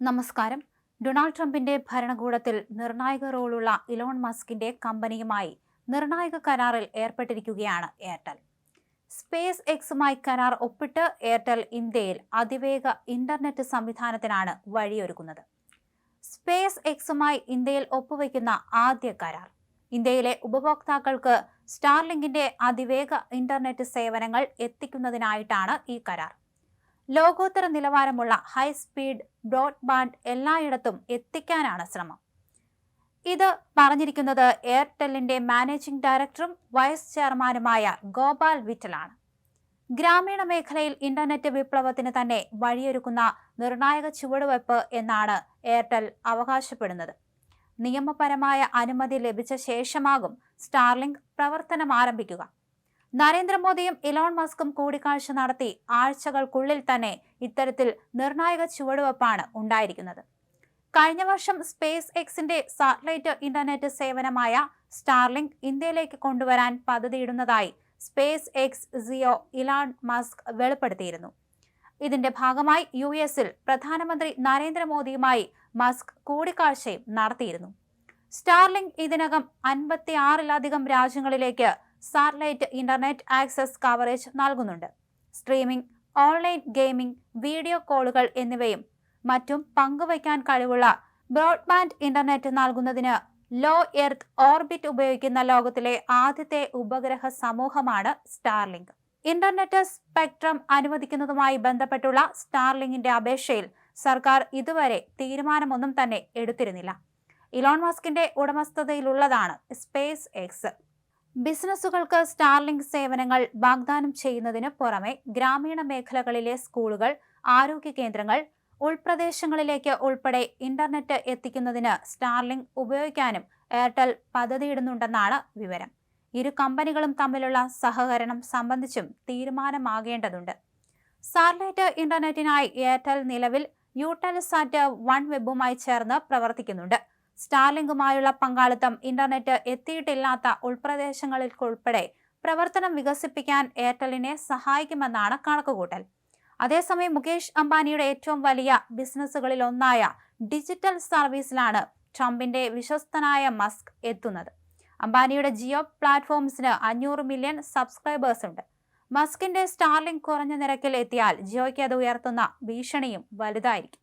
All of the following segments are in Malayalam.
നമസ്കാരം. ഡൊണാൾഡ് ട്രംപിന്റെ ഭരണകൂടത്തിൽ നിർണായക റോളുള്ള ഇലോൺ മസ്കിന്റെ കമ്പനിയുമായി നിർണായക കരാറിൽ ഏർപ്പെട്ടിരിക്കുകയാണ് എയർടെൽ. സ്പേസ് എക്സുമായി കരാർ ഒപ്പിട്ട് എയർടെൽ ഇന്ത്യയിൽ അതിവേഗ ഇന്റർനെറ്റ് സംവിധാനത്തിനാണ് വഴിയൊരുക്കുന്നത്. സ്പേസ് എക്സുമായി ഇന്ത്യയിൽ ഒപ്പുവയ്ക്കുന്ന ആദ്യ കരാർ. ഇന്ത്യയിലെ ഉപഭോക്താക്കൾക്ക് സ്റ്റാർലിങ്കിന്റെ അതിവേഗ ഇന്റർനെറ്റ് സേവനങ്ങൾ എത്തിക്കുന്നതിനായിട്ടാണ് ഈ കരാർ. ലോകോത്തര നിലവാരമുള്ള ഹൈ സ്പീഡ് ബ്രോഡ്ബാൻഡ് എല്ലായിടത്തും എത്തിക്കാനാണ് ശ്രമം. ഇത് പറഞ്ഞിരിക്കുന്നത് എയർടെല്ലിന്റെ മാനേജിംഗ് ഡയറക്ടറും വൈസ് ചെയർമാനുമായ ഗോപാൽ വിറ്റലാണ്. ഗ്രാമീണ മേഖലയിൽ ഇന്റർനെറ്റ് വിപ്ലവത്തിന് തന്നെ വഴിയൊരുക്കുന്ന നിർണായക ചുവടുവയ്പ് എന്നാണ് എയർടെൽ അവകാശപ്പെടുന്നത്. നിയമപരമായ അനുമതി ലഭിച്ച ശേഷമാകും സ്റ്റാർലിങ്ക് പ്രവർത്തനം ആരംഭിക്കുക. നരേന്ദ്രമോദിയും ഇലോൺ മസ്കും കൂടിക്കാഴ്ച നടത്തി ആഴ്ചകൾക്കുള്ളിൽ തന്നെ ഇത്തരത്തിൽ നിർണായക ചുവടുവെപ്പാണ് ഉണ്ടായിരിക്കുന്നത്. കഴിഞ്ഞ വർഷം സ്പേസ് എക്സിന്റെ സാറ്റലൈറ്റ് ഇന്റർനെറ്റ് സേവനമായ സ്റ്റാർലിങ്ക് ഇന്ത്യയിലേക്ക് കൊണ്ടുവരാൻ പദ്ധതിയിടുന്നതായി സ്പേസ് എക്സ് സിയോ ഇലാൺ മസ്ക് വെളിപ്പെടുത്തിയിരുന്നു. ഇതിന്റെ ഭാഗമായി യു എസിൽ പ്രധാനമന്ത്രി നരേന്ദ്രമോദിയുമായി മസ്ക് കൂടിക്കാഴ്ചയും നടത്തിയിരുന്നു. സ്റ്റാർലിങ്ക് ഇതിനകം അൻപത്തി ആറിലധികം രാജ്യങ്ങളിലേക്ക് സാറ്റലൈറ്റ് ഇന്റർനെറ്റ് ആക്സസ് കവറേജ് നൽകുന്നുണ്ട്. സ്ട്രീമിംഗ് ഓൺലൈൻ ഗെയിമിംഗ് വീഡിയോ കോളുകൾ എന്നിവയും മറ്റും പങ്കുവയ്ക്കാൻ കഴിവുള്ള ബ്രോഡ്ബാൻഡ് ഇന്റർനെറ്റ് നൽകുന്നതിന് ലോ എർത്ത് ഓർബിറ്റ് ഉപയോഗിക്കുന്ന ലോകത്തിലെ ആദ്യത്തെ ഉപഗ്രഹ സമൂഹമാണ് സ്റ്റാർലിങ്ക്. ഇന്റർനെറ്റ് സ്പെക്ട്രം അനുവദിക്കുന്നതുമായി ബന്ധപ്പെട്ടുള്ള സ്റ്റാർലിങ്കിന്റെ അപേക്ഷയിൽ സർക്കാർ ഇതുവരെ തീരുമാനമൊന്നും തന്നെ എടുത്തിരുന്നില്ല. ഇലോൺ മാസ്കിന്റെ ഉടമസ്ഥതയിലുള്ളതാണ് സ്പേസ് എക്സ്. ബിസിനസ്സുകൾക്ക് സ്റ്റാർലിങ്ക് സേവനങ്ങൾ വാഗ്ദാനം ചെയ്യുന്നതിന് പുറമെ ഗ്രാമീണ മേഖലകളിലെ സ്കൂളുകൾ ആരോഗ്യ കേന്ദ്രങ്ങൾ ഉൾപ്രദേശങ്ങളിലേക്ക് ഉൾപ്പെടെ ഇന്റർനെറ്റ് എത്തിക്കുന്നതിന് സ്റ്റാർലിങ്ക് ഉപയോഗിക്കാനും എയർടെൽ പദ്ധതിയിടുന്നുണ്ടെന്നാണ് വിവരം. ഇരു കമ്പനികളും തമ്മിലുള്ള സഹകരണം സംബന്ധിച്ചും തീരുമാനമാകേണ്ടതുണ്ട്. സാറ്റലൈറ്റ് ഇന്റർനെറ്റിനായി എയർടെൽ നിലവിൽ യൂട്ടൽസാറ്റ് വൺ വെബുമായി ചേർന്ന് പ്രവർത്തിക്കുന്നുണ്ട്. സ്റ്റാർലിങ്കുമായുള്ള പങ്കാളിത്തം ഇന്റർനെറ്റ് എത്തിയിട്ടില്ലാത്ത ഉൾപ്രദേശങ്ങളിൽക്കുൾപ്പെടെ പ്രവർത്തനം വികസിപ്പിക്കാൻ എയർടെലിനെ സഹായിക്കുമെന്നാണ് കണക്കുകൂട്ടൽ. അതേസമയം മുകേഷ് അംബാനിയുടെ ഏറ്റവും വലിയ ബിസിനസ്സുകളിൽ ഒന്നായ ഡിജിറ്റൽ സർവീസിലാണ് ട്രംപിന്റെ വിശ്വസ്തനായ മസ്ക് എത്തുന്നത്. അംബാനിയുടെ ജിയോ പ്ലാറ്റ്ഫോംസിന് അഞ്ഞൂറ് മില്യൺ സബ്സ്ക്രൈബേഴ്സ് ഉണ്ട്. മസ്കിന്റെ സ്റ്റാർലിംഗ് കുറഞ്ഞ നിരക്കിൽ എത്തിയാൽ ജിയോയ്ക്ക് അത് ഉയർത്തുന്ന ഭീഷണിയും വലുതായിരിക്കും.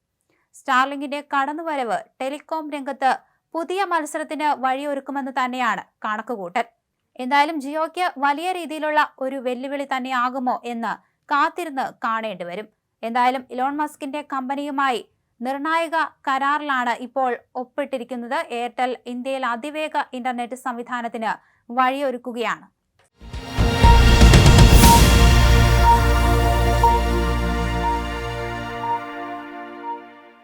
സ്റ്റാർലിങ്കിന്റെ കടന്നുവരവ് ടെലികോം രംഗത്ത് പുതിയ മത്സരത്തിന് വഴിയൊരുക്കുമെന്ന് തന്നെയാണ് കണക്കുകൂട്ടൽ. എന്തായാലും ജിയോയ്ക്ക് വലിയ രീതിയിലുള്ള ഒരു വെല്ലുവിളി തന്നെയാകുമോ എന്ന് കാത്തിരുന്ന് കാണേണ്ടി വരും. എന്തായാലും ഇലോൺ മസ്കിന്റെ കമ്പനിയുമായി നിർണായക കരാറിലാണ് ഇപ്പോൾ ഒപ്പിട്ടിരിക്കുന്നത്. എയർടെൽ ഇന്ത്യയിൽ അതിവേഗ ഇന്റർനെറ്റ് സംവിധാനത്തിന് വഴിയൊരുക്കുകയാണ്.